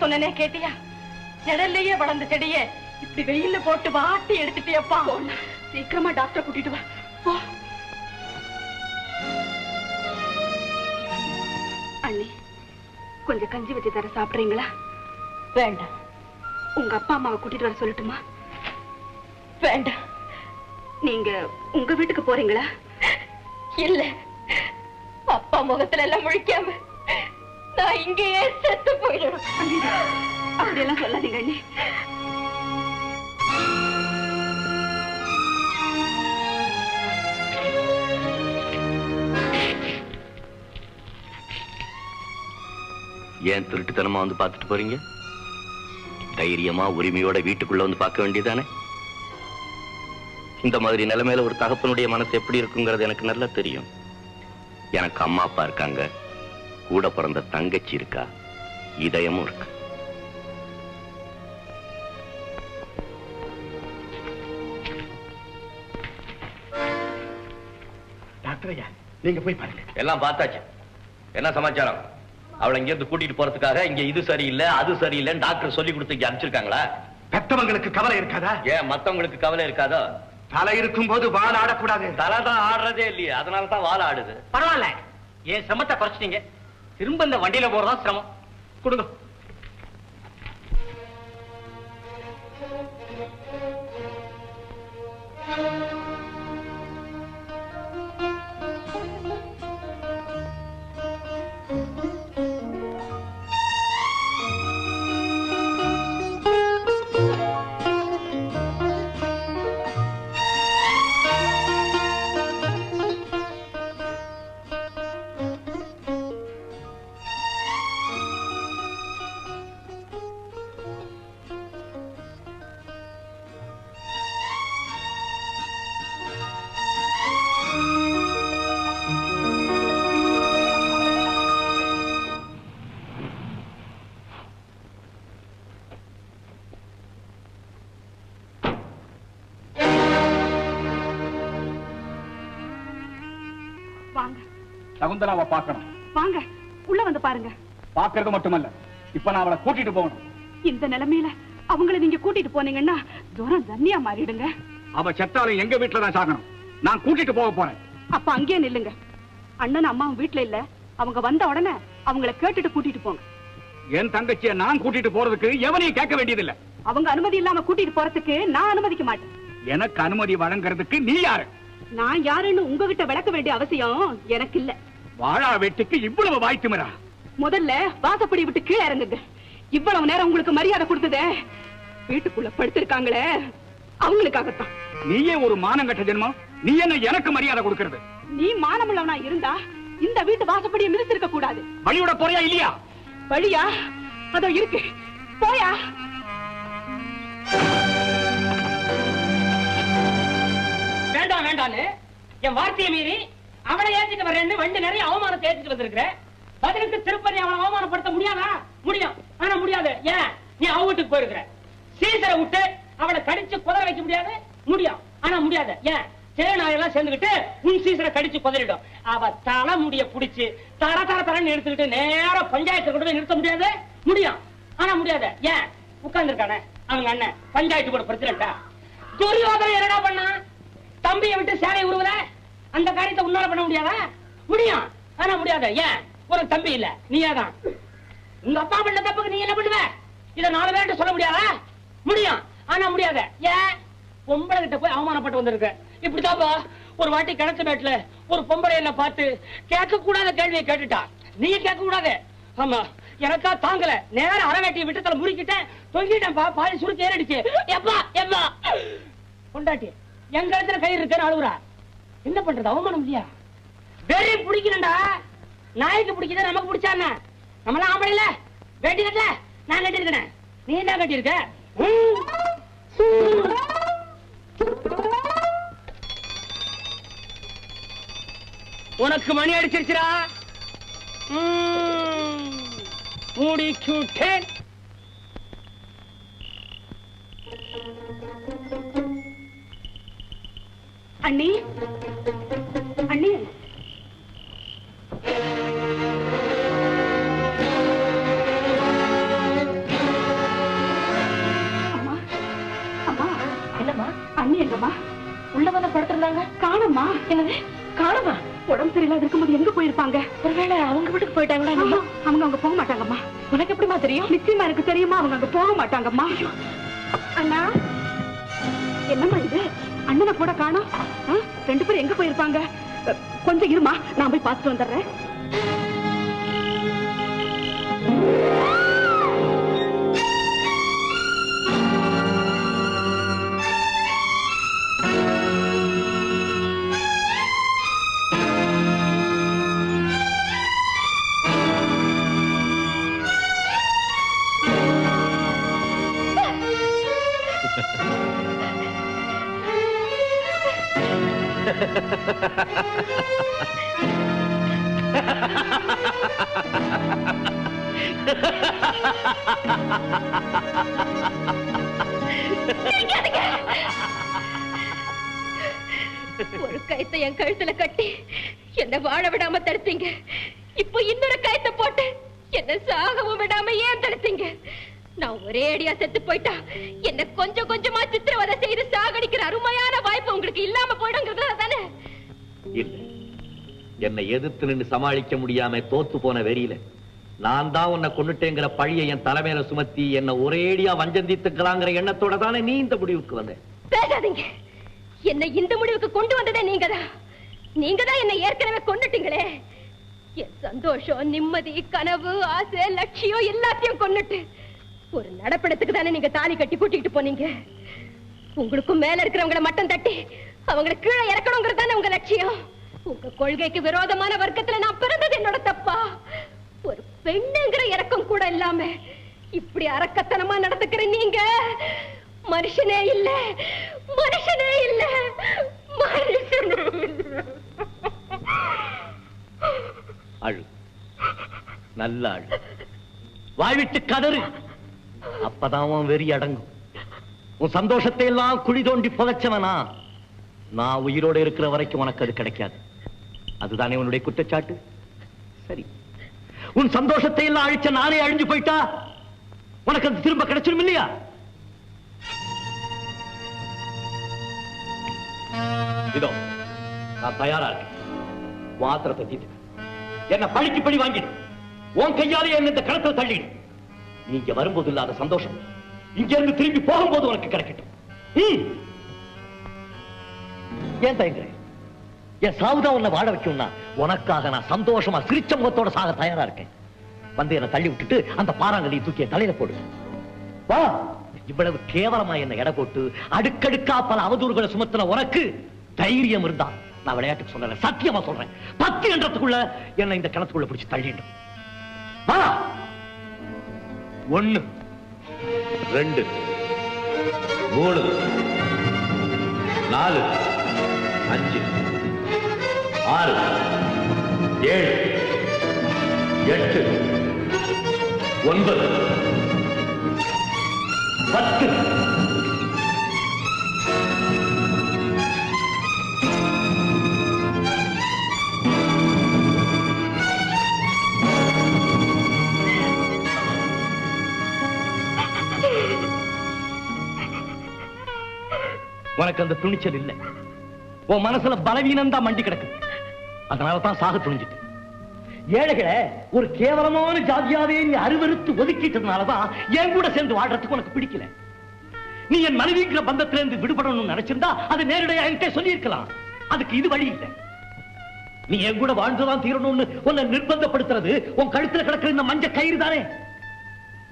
சொன்னனே கேட்டியா? நிழல்லையே வளர்ந்த செடியே இப்படி வெயில்ல போட்டு வாட்டி எடுத்துட்டியப்பா. சீக்கிரமா டாக்டர் கூட்டிட்டு வா. அண்ணி கொஞ்சம் கஞ்சி வச்சு தர சாப்பிடுறீங்களா? வேண்டாம். உங்க அப்பா அம்மாவை கூட்டிட்டு வர சொல்லட்டுமா? வேண்டாம். நீங்க உங்க வீட்டுக்கு போறீங்களா? இல்ல. அப்பா முகத்துல எல்லாம் முழிக்காம நான் இங்கேயே செத்து போயிடணும் அப்படியெல்லாம் சொல்லாதீங்க அண்ணி. ஏன் திருட்டுத்தனமா வந்து பார்த்துட்டு போறீங்க? தைரியமா உரிமையோட வீட்டுக்குள்ள வந்து பார்க்க வேண்டியதானே? இந்த மாதிரி நிலைமையில ஒரு தகப்பனுடைய மனசு எப்படி இருக்குங்கிறது எனக்கு நல்லா தெரியும். எனக்கு அம்மா அப்பா இருக்காங்க. கூட பிறந்த தங்கச்சி இருக்கா? இதயமும் இருக்கு? நீங்க போய் பாருங்க. எல்லாம் பார்த்தாச்சு. என்ன சமாச்சாரம்? அவளை இங்க இருந்து கூட்டிட்டு போறதுக்காக இங்க இது சரியில்லை அது சரியில்லைன்னு டாக்டர் சொல்லி கொடுத்து இங்க அனுப்பிச்சிருக்காங்களா? பெத்தவங்களுக்கு கவலை இருக்காதா? ஏன் மத்தவங்களுக்கு கவலை இருக்காதோ? தலை இருக்கும் போது வால் ஆடக்கூடாது. தலை தான் ஆடுறதே இல்லையே அதனால தான் வாழ ஆடுது. பரவாயில்ல. ஏன் சிரமத்தை குறைச்சிட்டீங்க? திரும்ப இந்த வண்டியில போறதா சிரமம். கொடுங்க. சகுந்தலாவை பார்க்கணும். வாங்க உள்ள வந்து பாருங்க. பார்க்கறது மட்டுமல்ல இப்ப நான் அவளை கூட்டிட்டு போகணும். இந்த நிலைமையில அவங்கள நீங்க கூட்டிட்டு போனீங்கன்னா தூரம் தண்ணியா மாறிடுங்க. அவ செத்தாலும் எங்க வீட்டுல தான் சாகணும். நான் கூட்டிட்டு போக போறேன். அப்ப அங்கேயே நில்லுங்க. அண்ணன் அம்மாவும் வீட்டுல இல்ல. அவங்க வந்த உடனே அவங்கள கேட்டுட்டு கூட்டிட்டு போங்க. என் தங்கச்சியை நான் கூட்டிட்டு போறதுக்கு எவனையும் கேட்க வேண்டியதில்லை. அவங்க அனுமதி இல்லாம கூட்டிட்டு போறதுக்கு நான் அனுமதிக்க மாட்டேன். எனக்கு அனுமதி வழங்குறதுக்கு நீ யாரு? நான் யாருன்னு உங்ககிட்ட விளக்க வேண்டிய அவசியம் எனக்கு இல்ல. வாழா வெட்டிக்கு இவ்வளவு வாய்த்துமரா முதல்ல வாசப்படி விட்டு கீழே இறங்குங்க. இவ்வளவு நேரம் உங்களுக்கு மரியாதை கொடுத்ததே வீட்டுக்குள்ள படுத்திருக்காங்களே அவங்களுக்காகத்தான். நீயே ஒரு மானங்கட்ட ஜென்மம்? நீ என்ன எனக்கு மரியாதை கொடுக்கறது? நீ மானமுள்ளவனா இருந்தா இந்த வீட்டு வாசப்படியை மிதிச்சிருக்க கூடாது. வழியோட போறியா இல்லையா? வழியா? அதோ இருக்கு. போயா? வேண்டாம் வேண்டான்னு என் வார்த்தையை மீறி அவனை ஏத்திட்டு வரேன்னு வண்டி நிறைய அவமானத்தை ஏத்திட்டு வந்திருக்கிறேன் பதிலுக்கு திருப்பதி அவனை அவமானப்படுத்த முடியாதா? முடியும். ஆனா முடியாது. ஏன்? நீ அவ வீட்டுக்கு போயிருக்கிற. சீசரை விட்டு அவளை கடிச்சு குதற வைக்க முடியாது? முடியும். ஆனா முடியாது. ஏன்? சேனாயெல்லாம் சேர்ந்துகிட்டு உன் சீசரை கடிச்சு குதறிடும். அவ தலை முடிய புடிச்சு தர தர தரன்னு எடுத்துக்கிட்டு நேரா பஞ்சாயத்து கூட நிறுத்த முடியாது? முடியும். ஆனா முடியாது. ஏன்? உட்கார்ந்து இருக்கானே அவங்க அண்ணன் பஞ்சாயத்து கூட பிரசிடண்டா. துரியோதனை என்னடா பண்ணா தம்பியை விட்டு சேனை உருவல அந்த காரியத்தை உன்னால பண்ண முடியாதா? முடியும். ஆனா முடியாத. ஏன்? ஒரு தம்பி இல்ல. நீயாதான். உங்க அப்பா பண்ண தப்புக்கு நீ என்ன பண்ணுவ? இத நாலு பேர்கிட்ட சொல்ல முடியாதா? முடியும். ஆனா முடியாத. ஏன்? பொம்பளை கிட்ட போய் அவமானப்பட்டு வந்திருக்க. இப்படிதாப்பா ஒரு வாட்டி கிணத்து மேட்ல ஒரு பொம்பளை என்ன பார்த்து கேட்க கூடாத கேள்வியை கேட்டுட்டா. நீ கேட்க கூடாது ஆமா. எனக்கா தாங்கல. நேரம் அறவேட்டியை விட்டத்துல முறுக்கிட்டேன். தொங்கிட்டேன்ப்பா பாதி சுருக்கு ஏறிடுச்சு. எப்பா எப்பா. கொண்டாட்டி எங்க இடத்துல கயிறு இருக்கேன்னு அழுகுறா என்ன பண்றது? அவமானம் இல்லையா? வெறி பிடிக்கணும்டா. நாய்க்கு பிடிக்குது நமக்கு பிடிச்சா நம்ம நம்மளாம் ஆம்பளை இல்ல. வேட்டி கட்டல. நான் கட்டியிருக்கேன் நீ என்ன கட்டியிருக்க உனக்கு மணி அடிச்சிருச்சுடா. ம். அண்ணே. அண்ணே. காணம்மா. என்னது? காணமா? உடம்பு சரியில்லாத இருக்கும்போது எங்க போயிருப்பாங்க? ஒருவேளை அவங்க வீட்டுக்கு போயிட்டாங்களா அவங்க அங்க போக மாட்டாங்கம்மா. உனக்கு எப்படிமா தெரியும்? நிச்சயமா எனக்கு தெரியுமா அவங்க அங்க போக மாட்டாங்கம்மா. அண்ணா. அண்ணனை கூட காணோம் ரெண்டு பேரும் எங்க போயிருப்பாங்க? கொஞ்சம் இருமா நான் போய் பார்த்துட்டு வந்துடுறேன். ஒரு கயத்தை என் கழுத்துல கட்டி என்ன வாழ விடாம தடுத்தீங்க. இப்போ இன்னொரு கயத்தை போட்டு என்ன சாகவும் விடாம ஏன் தடுத்தீங்க? நான் ஒரே அடியா செத்து போயிட்டா? என்ன கொஞ்சம் கொஞ்சமா சித்திரவதை செய்து சாகடிக்கிற அருமையான வாய்ப்பு உங்களுக்கு இல்லாம போயிடுங்கிறதுல தானே? இல்ல. என்னை எதிர்த்து நின்னு சமாளிக்க முடியாம தோத்து போன வெறியில நான் தான் உன்னை கொண்டுட்டேங்கிற பழியை என் தலைமையில சுமத்தி என்ன ஒரேடியா வஞ்சந்தித்துக்கலாங்கிற எண்ணத்தோட தானே நீ இந்த முடிவுக்கு வந்த? பேசாதீங்க. என்னை இந்த முடிவுக்கு கொண்டு வந்ததே நீங்கதான் நீங்கதான் என்னை ஏற்கனவே கொண்டுட்டீங்களே என் சந்தோஷம் நிம்மதி கனவு ஆசை லட்சியம் எல்லாத்தையும் கொன்னுட்டு ஒரு நடப்படத்துக்கு தானே நீங்க தாலி கட்டி கூட்டிட்டு போனீங்க? உங்களுக்கும் மேல இருக்கிறவங்கள மட்டம் தட்டி அவங்களை கீழே இறக்கணுங்கிறது தானே உங்க லட்சியம்? உங்க கொள்கைக்கு விரோதமான வர்க்கத்துல நான் பிறந்தது என்னோட தப்பா? ஒரு பெண்ணுங்கிற இறக்கம் கூட இல்லாம இப்படி அரக்கத்தனமா நடந்துக்கிற நீங்க? மனுஷனே இல்ல மனுஷனே இல்ல மனுஷனே இல்ல. அழு. நல்ல அழு. வாழ்விட்டு கதறு. அப்பதான் உன் வெறி அடங்கும். உன் சந்தோஷத்தை எல்லாம் குழி தோண்டி புதைச்சவனா? நான் உயிரோட இருக்கிற வரைக்கும் உனக்கு அது கிடைக்காது. அதுதானே உன்னுடைய குற்றச்சாட்டு? சரி. உன் சந்தோஷத்தை எல்லாம் அழிச்ச நானே அழிஞ்சு போயிட்டா? உனக்கு அது திரும்ப கிடைச்சிடும் இல்லையா? இதோ நான் தயாரா இருக்கேன். வாத்திரத்தை தீர்த்து என்ன பழிக்கு பழி வாங்கிடு. உன் கையாலே என்ன இந்த களத்தில் தள்ளிடு. நீங்க வரும்போது இல்லாத சந்தோஷம். இங்க இருந்து திரும்பி போகும்போது உனக்கு கிடைக்கட்டும். ஏன் தயங்குறேன் என் சாவுதான் உன்னை வாழ வைக்கும்னா உனக்காக நான் சந்தோஷமா சிரிச்ச முகத்தோட சாக தயாரா இருக்கேன். வந்து என்னை தள்ளி விட்டுட்டு அந்த பாறாங்கல்லையை தூக்கிய தலையில போடு. வா. இவ்வளவு கேவலமா என்ன எடை போட்டு அடுக்கடுக்கா பல அவதூறுகளை சுமத்தின உனக்கு தைரியம் இருந்தா நான் விளையாட்டுக்கு சொல்லல சத்தியமா சொல்றேன். பத்து என்றதுக்குள்ள என்ன இந்த கிணத்துக்குள்ள பிடிச்சு தள்ளிடும் வா. ஒன்று ரெண்டு. மூணு. நாலு. அஞ்சு. ஆறு. ஏழு. எட்டு. ஒன்பது. பத்து. உனக்கு அந்த துணிச்சல் இல்லை. உன் மனசுல பலவீனம் தான் மண்டி கிடக்கு. அதனால தான் சாக துணிஞ்சிட்டு. ஏழைகளை ஒரு கேவலமான ஜாதியாவே நீ அருவருத்து ஒதுக்கிட்டதுனாலதான் என் கூட சேர்ந்து வாழ்றதுக்கு உனக்கு பிடிக்கல. நீ என் மனைவிங்கிற பந்தத்திலிருந்து விடுபடணும்னு நினைச்சிருந்தா அதை நேரடியா என்கிட்ட சொல்லியிருக்கலாம். அதுக்கு இது வழி இல்லை. நீ என் கூட வாழ்ந்துதான் தீரணும்னு உன்னை நிர்பந்தப்படுத்துறது உன் கழுத்துல கிடக்கிற இந்த மஞ்ச கயிறு தானே?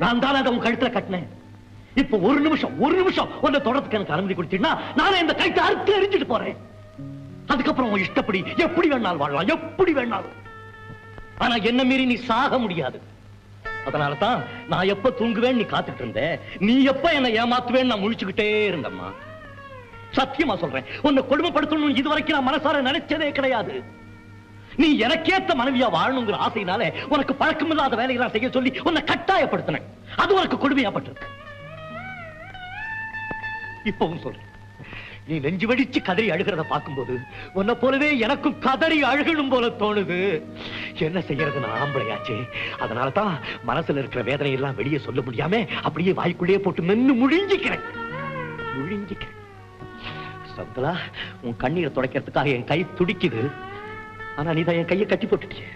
நான் தான் அதை உன் கழுத்துல கட்டினேன். இப்ப ஒரு நிமிஷம் ஒரு நிமிஷம் உன்னை தொடர்றதுக்கு எனக்கு அனுமதி கொடுத்தீங்கன்னா நானே இந்த கைத்தை அறுத்து எரிஞ்சிட்டு போறேன். அதுக்கப்புறம் உன் இஷ்டப்படி எப்படி வேணாலும் வாழலாம் எப்படி வேணாலும். ஆனா என்ன மீறி நீ சாக முடியாது. அதனால தான் நான் எப்ப தூங்குவேன் நீ காத்துட்டு இருந்த நீ எப்ப என்ன ஏமாத்துவேன்னு நான் முழிச்சுக்கிட்டே இருந்தம்மா. சத்தியமா சொல்றேன் உன்னை கொடுமைப்படுத்தணும் இதுவரைக்கும் நான் மனசார நினைச்சதே கிடையாது. நீ எனக்கேத்த மனைவியா வாழணுங்கிற ஆசையினால உனக்கு பழக்கமில்லாத வேலைகளை செய்ய சொல்லி உன்னை கட்டாயப்படுத்தினேன். அது உனக்கு கொடுமையாப்பட்டிருக்கு. இப்பவும் சொல்றேன் நீ நெஞ்சு வெடிச்சு கதறி அழுகிறத பார்க்கும்போது உன்னை போலவே எனக்கும் கதறி அழுகணும் போல தோணுது. என்ன செய்யறது நான் ஆம்பளையாச்சு. அதனால தான் மனசுல இருக்கிற வேதனை எல்லாம் வெளியே சொல்ல முடியாம அப்படியே வாய்க்குள்ளேயே போட்டு மென்னு முழிஞ்சிக்கிறேன். முழிஞ்சிக்கிறேன். சந்தலா உன் கண்ணீரை துடைக்கிறதுக்காக என் கை துடிக்குது. ஆனா நீ தான் என் கையை கட்டி போட்டுட்டிய.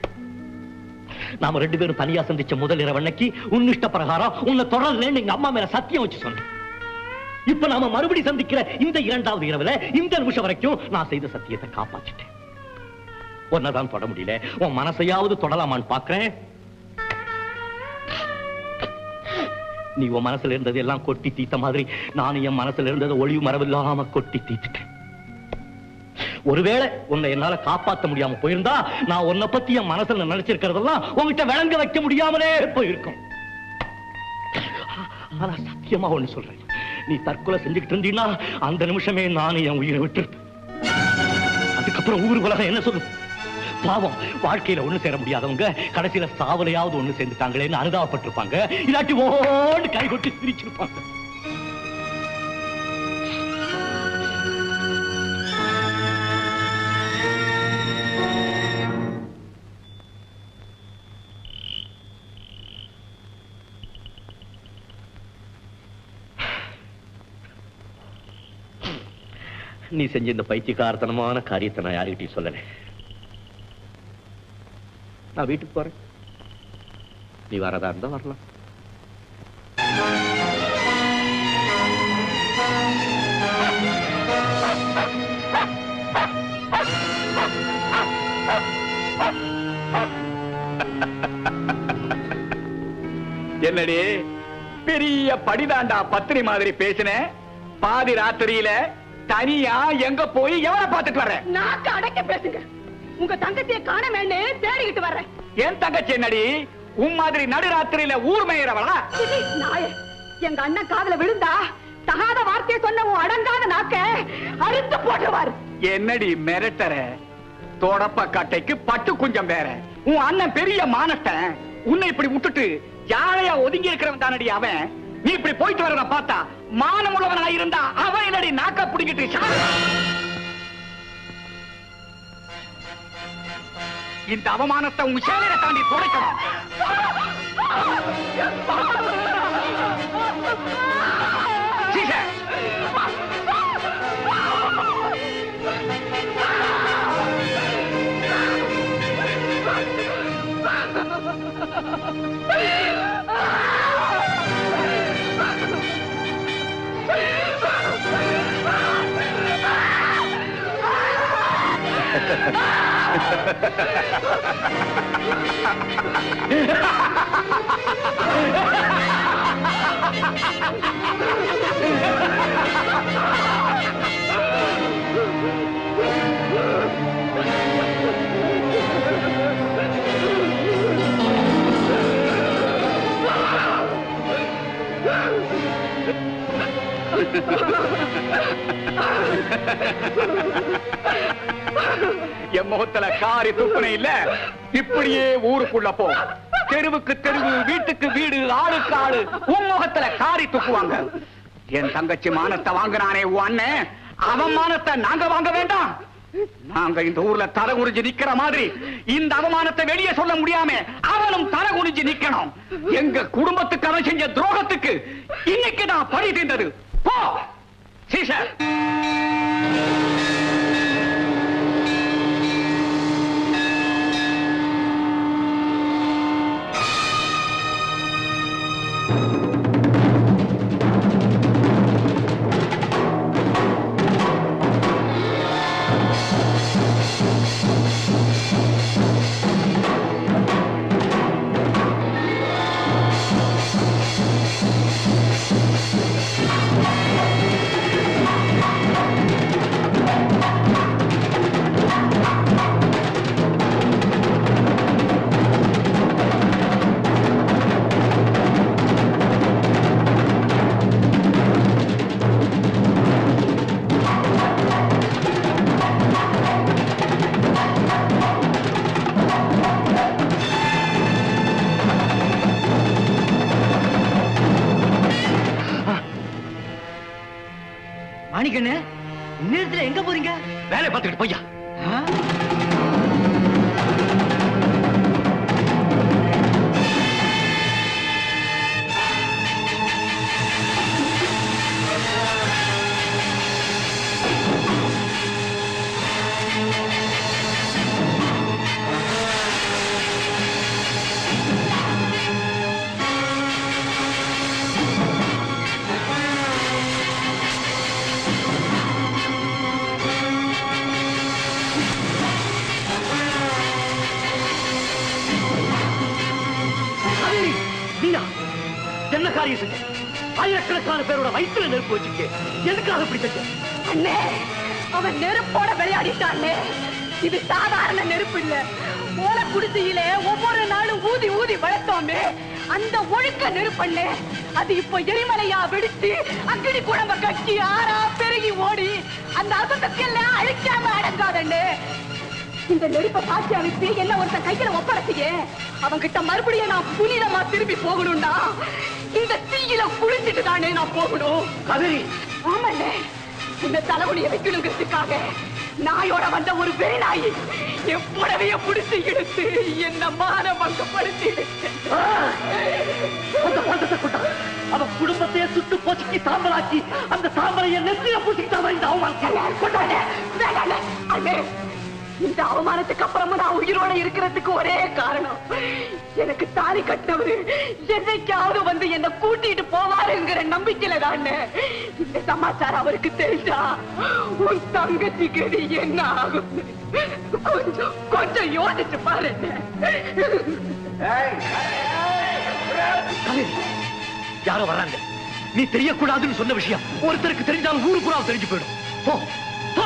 நாம ரெண்டு பேரும் தனியா சந்திச்ச முதல் இரவன்னைக்கு உன் இஷ்ட பிரகாரம் உன்னை தொடரலன்னு எங்க அம்மா மேல சத்தியம் வச்சு சொன்னேன். இப்ப நாம மறுபடி சந்திக்கிற இந்த இரண்டாவது இரவுல இந்த நிமிஷம் வரைக்கும் நான் செய்த சத்தியத்தை காப்பாற்றிட்டேன் உன்னதான் தொட முடியல. உன் மனசையாவது தொடலாமான்னு பாக்குறேன். நீ உன் மனசுல இருந்தது எல்லாம் கொட்டி தீத்த மாதிரி நானும் என் மனசுல இருந்தது ஒளிவு மரபில்லாம கொட்டி தீத்துட்டேன். ஒருவேளை உன்னை என்னால காப்பாத்த முடியாம போயிருந்தா நான் உன்னை பத்தி என் மனசுல நினைச்சிருக்கிறதெல்லாம் உன்கிட்ட விளங்க வைக்க முடியாமலே போயிருக்கும். ஆனா சத்தியமா ஒண்ணு சொல்றேன். நீ தற்கொலை செஞ்சுக்கிட்டு இருந்தீன்னா அந்த நிமிஷமே நானும் என் உயிரை விட்டுருப்பேன். அதுக்கப்புறம் ஊர் உலகம் என்ன சொல்லும்? பாவம் வாழ்க்கையில ஒண்ணு சேர முடியாதவங்க கடைசியில சாவலையாவது ஒண்ணு சேர்ந்துட்டாங்களேன்னு அனுதாபப்பட்டிருப்பாங்க. இல்லாட்டி ஓண்டு கை கொட்டி சிரிச்சிருப்பாங்க. நீ செஞ்ச இந்த பைத்தியக்காரத்தனமான காரியத்தை நான் யாருக்கிட்டையும் சொல்லலை. நான் வீட்டுக்கு போறேன். நீ வரதா இருந்தா வரலாம். என்னடி பெரிய படிதாண்டா பத்திரி மாதிரி பேசின? பாதி ராத்திரியில தனியா எங்க போய் எவனை பார்த்துட்டு வர்ற? நாக்கு அடைக்க பேசுங்க. உங்க தங்கச்சியை காணமேன்னு தேடிக்கிட்டு வர்றேன். என் தங்கச்சி என்னடி? உன் மாதிரி நடுராத்திரியில ஊர் மேயறவளா? நாயே எங்க அண்ணன் காதுல விழுந்தா தகாத வார்த்தையை சொன்ன உன் அடங்காத நாக்க அறுத்து போட்டுவார் என்னடி மிரட்டற? தொடப்ப கட்டைக்கு பட்டு குஞ்சம் வேற. உன் அண்ணன் பெரிய மானத்தன் உன்னை இப்படி விட்டுட்டு யாழையா ஒதுங்கி இருக்கிறவன் தானடி அவன்? நீ இப்படி போயிட்டு வரத பார்த்தா மானம் உள்ளவனா இருந்தா அவன் என்னடி நாக்க பிடிக்கிட்டு இந்த அவமானத்தை உங்க சேலையை தாண்டி துடைக்கணும். Ha ha ha ha! என் முகத்துல காரி துப்புனை இல்ல. இப்படியே ஊருக்குள்ள போ. தெருவுக்கு தெருவு வீட்டுக்கு வீடு ஆளுக்கு ஆளு. உன் முகத்துல காரி துப்புவாங்க. என் தங்கச்சி மானத்தை வாங்குறானே உன் அண்ணன் அவன் மானத்தை நாங்க வாங்க வேண்டாம். நாங்க இந்த ஊர்ல தலை குனிஞ்சு நிக்கிற மாதிரி இந்த அவமானத்தை வெளியே சொல்ல முடியாம அவனும் தலை குனிஞ்சு நிக்கணும். எங்க குடும்பத்துக்கு அவன் செஞ்ச துரோகத்துக்கு இன்னைக்கு நான் பழி தீர்ந்தது. போ! சீசர். வயிற்றுல நெருப்பு வச்சுக்க எதுக்காக இப்படி செஞ்ச அண்ணே அவன் நெருப்போட விளையாடிட்டானே. இது சாதாரண நெருப்பு இல்ல. ஓல குடிசையில ஒவ்வொரு நாளும் ஊதி ஊதி வளர்த்தோமே. அந்த ஒழுக்க நெருப்பண்ணே அது இப்போ எரிமலையா வெடிச்சு அக்கினி குழம்ப கட்டி ஆறா பெருகி ஓடி அந்த அசத்துக்கெல்லாம் அழிக்காம அடங்காதண்ணே இந்த நெருப்பை காட்சி அமைத்து என்ன ஒருத்தன் கையில ஒப்படைச்சியே? அவன்கிட்ட மறுபடியும் நான் புனிதமா திரும்பி போகணும்டா இந்த தானே நான் போகணும். கதிரி. ஆமாண்ணே இந்த தலைவலியை வைக்கணுங்கிறதுக்காக நாயோட வந்த ஒரு வெறி நாய் என் புடவைய புடிச்சு இழுத்து என்ன மான பங்கப்படுத்தி அவன் குடும்பத்தையே சுட்டு போச்சுக்கி சாம்பலாக்கி அந்த சாம்பலைய நெத்திய பூசிக்கிட்டான் இந்த அவமானத்தை கொண்டாண்ணே வேண்டாண்ணே அண்ணே. இந்த அவமானத்துக்கு அப்புறமா நான் உயிரோட இருக்கிறதுக்கு ஒரே காரணம். எனக்கு தாலி கட்டினவரு என்னைக்காவது வந்து என்ன கூட்டிட்டு போவாருங்கிற நம்பிக்கையில தான். இந்த சமாச்சாரம் அவருக்கு தெரிஞ்சா உன் தங்கச்சி கதி என்ன ஆகும்? கொஞ்சம் கொஞ்சம் யோசிச்சு பாருங்க. யாரோ வர்றாங்க. நீ தெரியக்கூடாதுன்னு சொன்ன விஷயம் ஒருத்தருக்கு தெரிஞ்சாலும் ஊரு தெரிஞ்சு போயிடும். போ போ.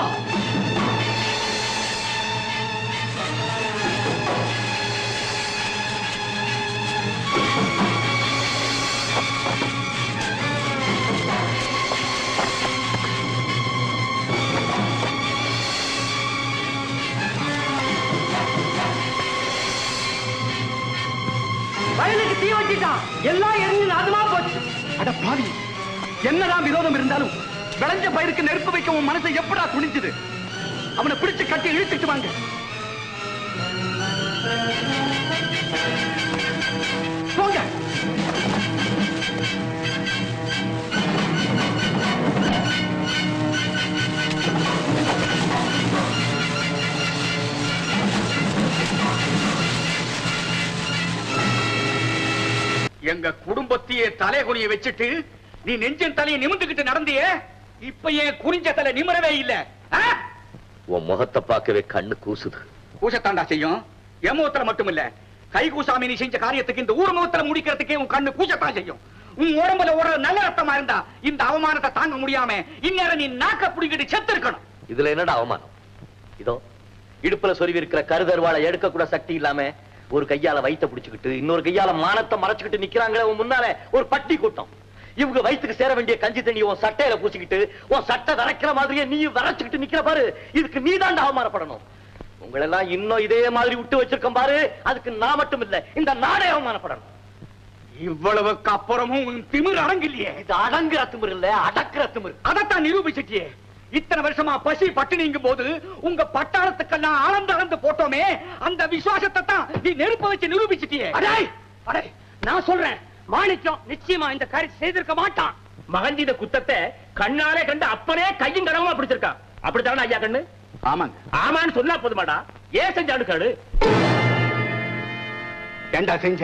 என்னதான் விரோதம் இருந்தாலும் விளைஞ்ச பயிருக்கு நெருப்பு வைக்க உன் மனசை எப்படா துணிஞ்சது? அவனை பிடிச்சு கட்டி இழுத்துட்டு வாங்க. போங்க. எங்க குடும்பத்தையே தலைகுனிய வச்சுட்டு நீ நெஞ்சன் தலையை நிமிந்துகிட்டு நடந்தியே? இப்ப ஏன் குறிஞ்ச தலை நிமிரவே இல்ல? உன் முகத்தை பார்க்கவே கண்ணு கூசுது. கூசத்தாண்டா செய்யும்? எமோத்துல மட்டும் இல்ல. கை கூசாமி நீ செஞ்ச காரியத்துக்கு இந்த ஊர் முகத்துல முடிக்கிறதுக்கே உன் கண்ணு கூசத்தான் செய்யும். உன் உடம்புல ஒரு நல்ல ரத்தமா இருந்தா இந்த அவமானத்தை தாங்க முடியாம இந்நேரம் நீ நாக்க புடிக்கிட்டு செத்து இருக்கணும் இதுல என்னடா அவமானம்? இதோ இடுப்புல சொருவி இருக்கிற கருதர்வாளை எடுக்க கூட சக்தி இல்லாம ஒரு கையால வயித்தை பிடிச்சுக்கிட்டு இன்னொரு கையால மானத்தை மறைச்சுக்கிட்டு நிக்கிறாங்களே உன் முன்னால. ஒரு பட்டி கூட்டம் இவங்க வயித்துக்கு சேர வேண்டிய கஞ்சி தண்ணி உன் சட்டையில பூசிக்கிட்டு உன் சட்டை வரைக்கிற மாதிரியே நீ வரைச்சுக்கிட்டு நிக்கிற பாரு. இதுக்கு நீ தான் அவமானப்படணும். உங்களெல்லாம் இன்னும் இதே மாதிரி விட்டு வச்சிருக்கோம் பாரு. அதுக்கு நான் மட்டும் இல்ல இந்த நாடே அவமானப்படணும். இவ்வளவுக்கு அப்புறமும் திமிர் அடங்கில்லையே. இது அடங்குற திமிர் இல்ல அடக்குற திமிர். அதைத்தான் நிரூபிச்சிட்டியே. இத்தனை வருஷமா பசி பட்டினிங்கும் போது உங்க பட்டாளத்துக்கெல்லாம் ஆனந்த அளந்து போட்டோமே அந்த விசுவாசத்தை தான் நீ நெருப்ப வச்சு நிரூபிச்சிட்டியே. அடே அடே நான் சொல்றேன். மாணிக்கம் நிச்சயமா இந்த காரியத்தை செய்திருக்க மாட்டான். மகஞ்சித குத்தத்தை கண்ணாலே கண்டு அப்பனே கையும் கடவுமா பிடிச்சிருக்கான் அப்படித்தானே ஐயா கண்ணு? ஆமாங்க. ஆமான்னு சொன்னா போதுமாடா. ஏன் செஞ்சானு கேடு ஏண்டா செஞ்ச?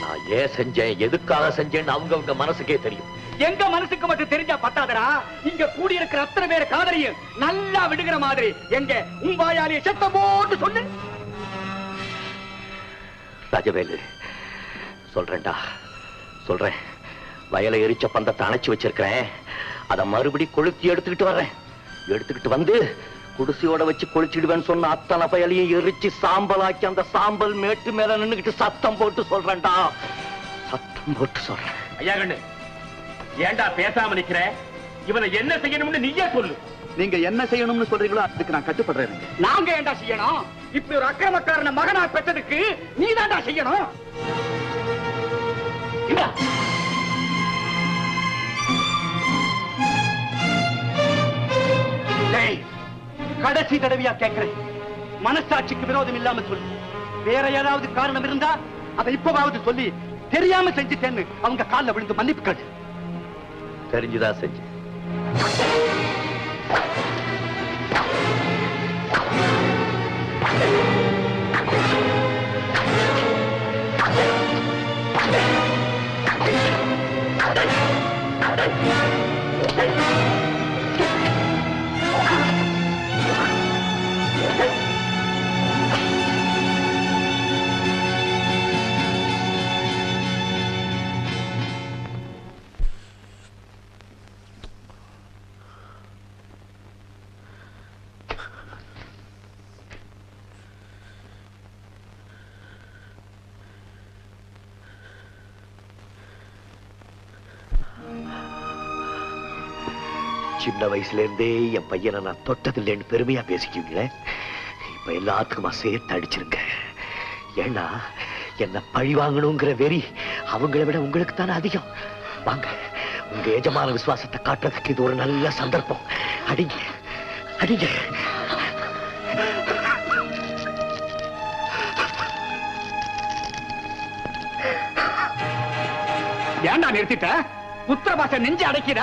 நான் ஏன் செஞ்சேன்? எதுக்காக செஞ்சேன்னு அவங்கவங்க மனசுக்கே தெரியும். எங்க மனசுக்கு மட்டும் தெரிஞ்சா பத்தாதடா. இங்க கூடி இருக்கிற அத்தனை பேர் காதலியும் நல்லா விடுகிற மாதிரி. எங்க உன் வாயாலே சத்தம் போட்டு சொல்லு. ராஜவேலு சொல்றேன்டா. சொல்றேன். வயலை எரிச்ச பந்தத்தை அணைச்சு வச்சிருக்கிறேன். அதை மறுபடி கொளுத்தி எடுத்துக்கிட்டு வர்றேன். எடுத்துக்கிட்டு வந்து குடிசையோட வச்சு கொளுத்திடுவேன்னு சொன்ன அத்தனை பயலையும் எரிச்சு சாம்பலாக்கி அந்த சாம்பல் மேட்டு மேல நின்னுகிட்டு சத்தம் போட்டு சொல்றேன்டா. சத்தம் போட்டு சொல்றேன். ஐயா கண்ணு ஏன்டா பேசாம நிக்கிற? இவனை என்ன செய்யணும்னு நீயே சொல்லு. நீங்க என்ன செய்யணும்னு சொல்றீங்களோ அதுக்கு நான் கட்டுப்படுறேன். நாங்க ஏண்டா செய்யணும்? இப்படி ஒரு அக்கிரமக்காரன மகனா பெற்றதுக்கு நீதான்டா செய்யணும். கடைசி தடவையா கேட்கிறேன் மனசாட்சிக்கு விரோதம் இல்லாம சொல்லு. வேற ஏதாவது காரணம் இருந்தா அதை இப்பவாவது சொல்லி தெரியாம செஞ்சுட்டேன்னு அவங்க கால்ல விழுந்து மன்னிப்பு தெரிஞ்சுதான் செஞ்சு. சின்ன வயசுல இருந்தே என் பையனை நான் தொட்டதில்லைன்னு பெருமையா பேசிக்குவீங்களே இப்ப எல்லாத்துக்குமா சேர்த்து அடிச்சிருங்க. ஏன்னா என்ன பழி வாங்கணுங்கிற வெறி அவங்கள விட உங்களுக்கு தானே அதிகம். வாங்க உங்க எஜமான விசுவாசத்தை காட்டுறதுக்கு இது ஒரு நல்ல சந்தர்ப்பம். அடிங்க அடிங்க. ஏன்டா நிறுத்திட்ட? உத்தரபாச நெஞ்சு அடைக்கிற?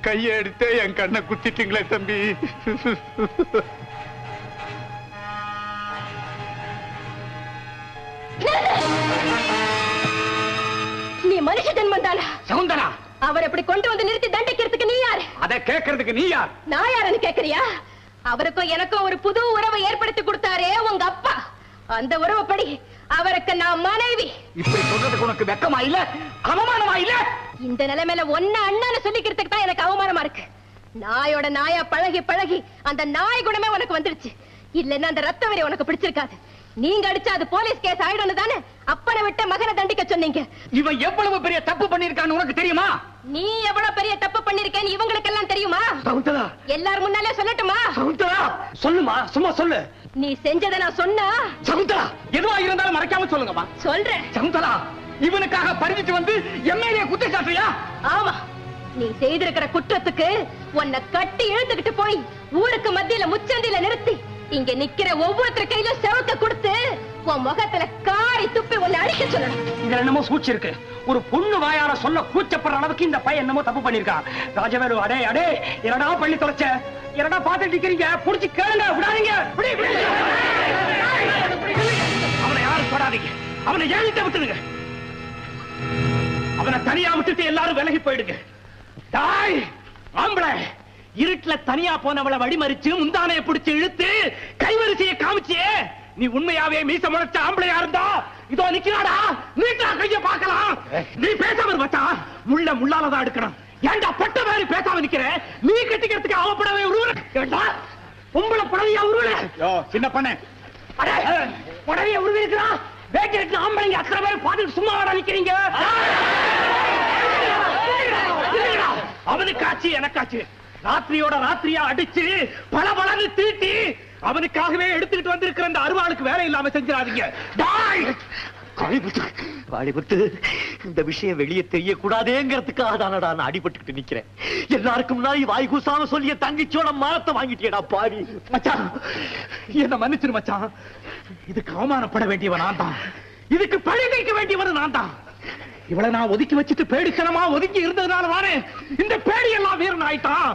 கையை எடுத்து என் கண்ணை குத்திட்டீங்களே தம்பி. நீ மனுஷ ஜென்மம் தானா சகுந்தரா அவர் அப்படி கொண்டு வந்து நிறுத்தி தண்டிக்கிறதுக்கு நீ யாரு? அதை கேட்கறதுக்கு நீ யார்? நான் யாருன்னு கேக்குறியா அவருக்கும் எனக்கும் ஒரு புது உறவை ஏற்படுத்தி கொடுத்தாரே உங்க அப்பா. அந்த உறவுப்படி அவருக்கு நான் மனைவி. இப்படி சொல்றதுக்கு உனக்கு வெக்கமா இல்ல? அவமானமா இல்ல? இந்த நிலைமையில ஒன்ன அண்ணன்னு சொல்லிக்கிறதுக்கு தான் எனக்கு அவமானமா இருக்கு. நாயோட நாயா பழகி பழகி அந்த நாய் குணமே உனக்கு வந்துடுச்சு. இல்லன்னா அந்த ரத்த வரி உனக்கு பிடிச்சிருக்காது. நீங்க அடிச்சா அது போலீஸ் கேஸ் ஆயிடும்னு தானே? அப்பனை விட்ட மகனை தண்டிக்க சொன்னீங்க. இவன் எவ்வளவு பெரிய தப்பு பண்ணிருக்கான்னு உனக்கு தெரியுமா? நீ எவ்வளவு பெரிய தப்பு பண்ணிருக்கேன்னு இவங்களுக்கு எல்லாம் தெரியுமா எல்லாரும் முன்னாலே சொல்லட்டுமா? சொல்லுமா சும்மா சொல்லு. நீ செஞ்சதை நான் சொன்னா? சகுந்தலா எதுவா இருந்தாலும் மறைக்காம சொல்லுங்கம்மா. சொல்றேன். சகுந்தலா இவனுக்காக பறிஞ்சிட்டு வந்து எம்எல்ஏ குற்றச்சாட்டுறியா? ஆமா. நீ செய்திருக்கிற குற்றத்துக்கு உன்னை கட்டி இழுத்துக்கிட்டு போய் ஊருக்கு மத்தியில முச்சந்தில நிறுத்தி இங்க நிக்கிற ஒவ்வொருத்தர் கையில செவக்க கொடுத்து உன் முகத்துல காரி துப்பி உன்னை அடிக்க சொல்லணும். இதுல என்னமோ சூழ்ச்சி இருக்கு. ஒரு பொண்ணு வாயால சொல்ல கூச்சப்படுற அளவுக்கு இந்த பையன் என்னமோ தப்பு பண்ணிருக்கான் ராஜவேலு அடே அடே என்னடா பண்ணி தொலைச்ச? என்னடா பாத்துட்டு நிக்கிறீங்க? புடிச்சு கேளுங்க விடாதீங்க. விடு, விடு. அவனை யாரும் தொடாதீங்க. அவனை ஏழிட்ட விட்டுடுங்க. அவனை தனியா விட்டுட்டு எல்லாரும் விலகி போயிடுங்க. தாய் ஆம்பளை. இருட்டுல தனியா போனவளை வழிமறிச்சு முந்தானைய பிடிச்சு இழுத்து கைவரிசையை காமிச்சியே. நீ உண்மையாவே மீச முளைச்ச ஆம்பளையா இருந்தா? இதோ நிக்கிறாடா? நீட்டா கைய பார்க்கலாம். நீ பேசாம மச்சான். முள்ள முள்ளாலதான் எடுக்கணும். ஏன்டா பட்ட மாதிரி பேசாம நிக்கிற? நீ கட்டிக்கிறதுக்கு அவப்படவே ஏண்டா? பொம்பளை புடவையா உருவல சின்ன பண்ண. அடே புடவைய உருவி இருக்கிறான் வேட்டி எடுத்து ஆம்பளைங்க அத்தனை பேர் பார்த்துட்டு சும்மா வாடா நிக்கிறீங்க. அவனுக்காச்சு எனக்காச்சு ராத்திரியோட ராத்திரியா அடிச்சு பல பலன்னு தீட்டி அவனுக்காகவே எடுத்துக்கிட்டு வந்திருக்கிற அந்த அருவாளுக்கு வேலை இல்லாம செஞ்சிடாதீங்க. காளிமுத்து இந்த விஷயம் வெளியே தெரியக்கூடாதேங்கிறதுக்காக தானடா நான் அடிபட்டுக்கிட்டு நிக்கிறேன். எல்லாருக்கும் முன்னாடி வாய் கூசாம சொல்லி என் தங்கச்சியோட மானத்தை வாங்கிட்டியடா பாவி. மச்சான் என்ன மன்னிச்சிரு மச்சான். இதுக்கு அவமானப்பட வேண்டியவன் நான் தான். இதுக்கு பழி வைக்க வேண்டியவன் நான் தான். இவளை நான் ஒதுக்கி வச்சுட்டு பேடித்தனமா ஒதுக்கி இருந்ததுனால தானே இந்த பேடி எல்லாம் வீரன் ஆயிட்டான்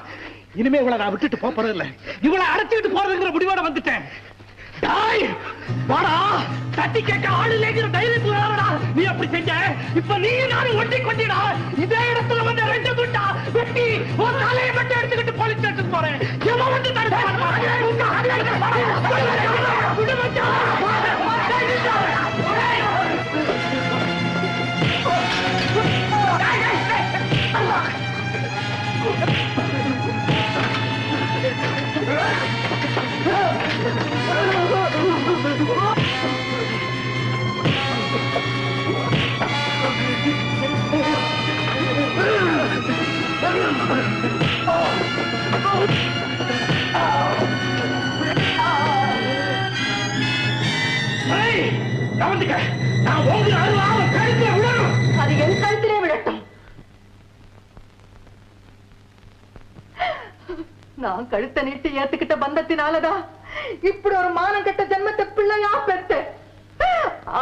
இனிமே இவளை நான் விட்டுட்டு போறது இல்ல இவளை அடைச்சிட்டு போறதுங்கிற முடிவோட வந்துட்டேன். டாய் வாடா. தட்டி கேட்க ஆளு இல்லைங்கிற தைரியத்துல நீ அப்படி செஞ்ச இப்ப நீ நானும் ஒட்டி கொட்டிடா இதே இடத்துல வந்து ரெண்டு துண்டா வெட்டி ஒரு தலையை மட்டும் எடுத்துக்கிட்டு போலீஸ் ஸ்டேஷன் போறேன். எவன் வந்து தடுக்க மாட்டான்? கழுத்தை நீட்டி ஏத்துக்கிட்ட பந்தத்தினாலதான் இப்படி ஒரு மானம் கட்ட ஜென்மத்தை பிள்ளையா பெற்றேன்.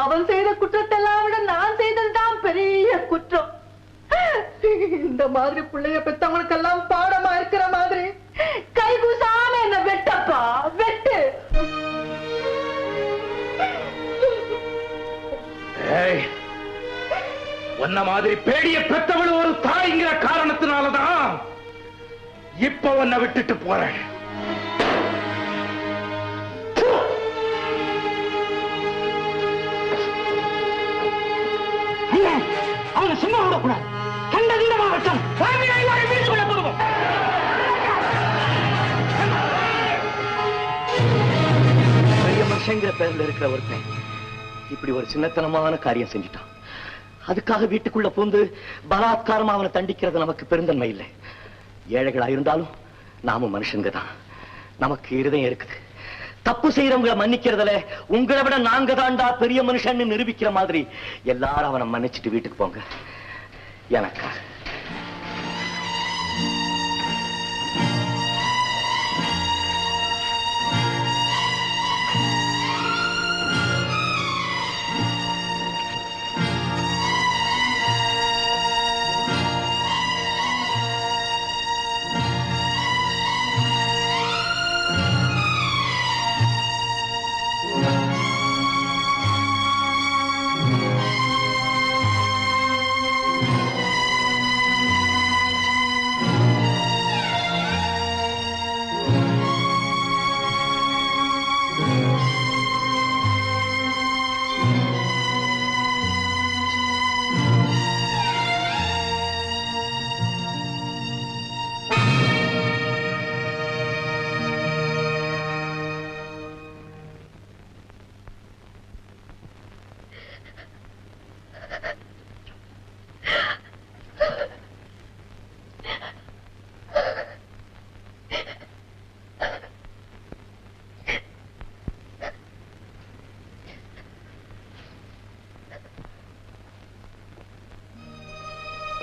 அவன் செய்த குற்றத்தெல்லாம் விட நான் செய்ததுதான் பெரிய குற்றம். இந்த மாதிரி பிள்ளைய பெத்தவங்களுக்கெல்லாம் பாடமா இருக்கிற மாதிரி கை கூசாம என்ன வெட்டப்பா வெட்டு. ஏய், உன்ன மாதிரி பேடிய பெத்தவள் ஒரு தாய்ங்கிற காரணத்தினாலதான் இப்ப உன்னை விட்டுட்டு போறேன். அவனை சும்மா விடக்கூடாது. கண்ட தீரமா வச்சோம் வீட்டுக்குள்ள போடுவோம் பெரிய மனுஷங்கிற பேர்ல இருக்கிற ஒருத்தன் இப்படி ஒரு சின்னத்தனமான காரியம் செஞ்சுட்டான். அதுக்காக வீட்டுக்குள்ள பூந்து பலாத்காரமா அவனை தண்டிக்கிறது நமக்கு பெருந்தன்மை இல்லை. ஏழைகளா இருந்தாலும் நாமும் மனுஷங்க தான் நமக்கு இருதயம் இருக்குது. தப்பு செய்யறவங்களை மன்னிக்கிறதுல உங்களை விட நாங்க தாண்டா பெரிய மனுஷன்னு நிரூபிக்கிற மாதிரி. எல்லாரும் அவனை மன்னிச்சுட்டு வீட்டுக்கு போங்க. எனக்கா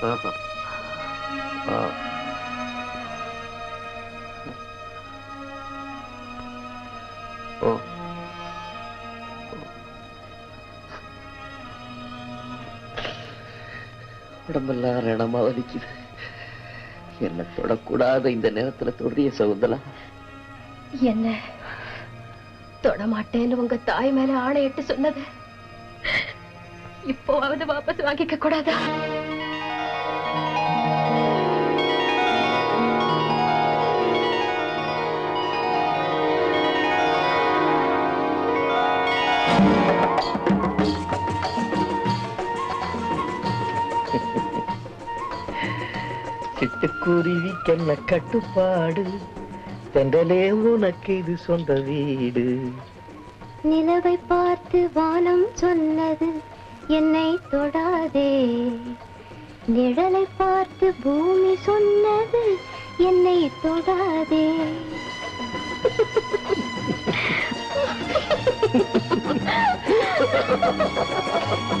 ஓ. உடம்பெல்லாம் ரணமா வலிக்குது. என்ன தொடக்கூடாத இந்த நேரத்துல தொடரிய சகுந்தலா. என்ன? தொடமாட்டேன்னு உங்க தாய் மேல ஆணையிட்டு சொன்னது. இப்போவாவது வாபஸ் வாங்கிக்க கூடாதா? குருவிக்கென்ன கட்டுப்பாடு. தென்றலே உனக்கு இது சொந்த வீடு. நிலவை பார்த்து வானம் சொன்னது என்னை தொடாதே. நிழலை பார்த்து பூமி சொன்னது என்னை தொடாதே. Ha ha ha ha ha!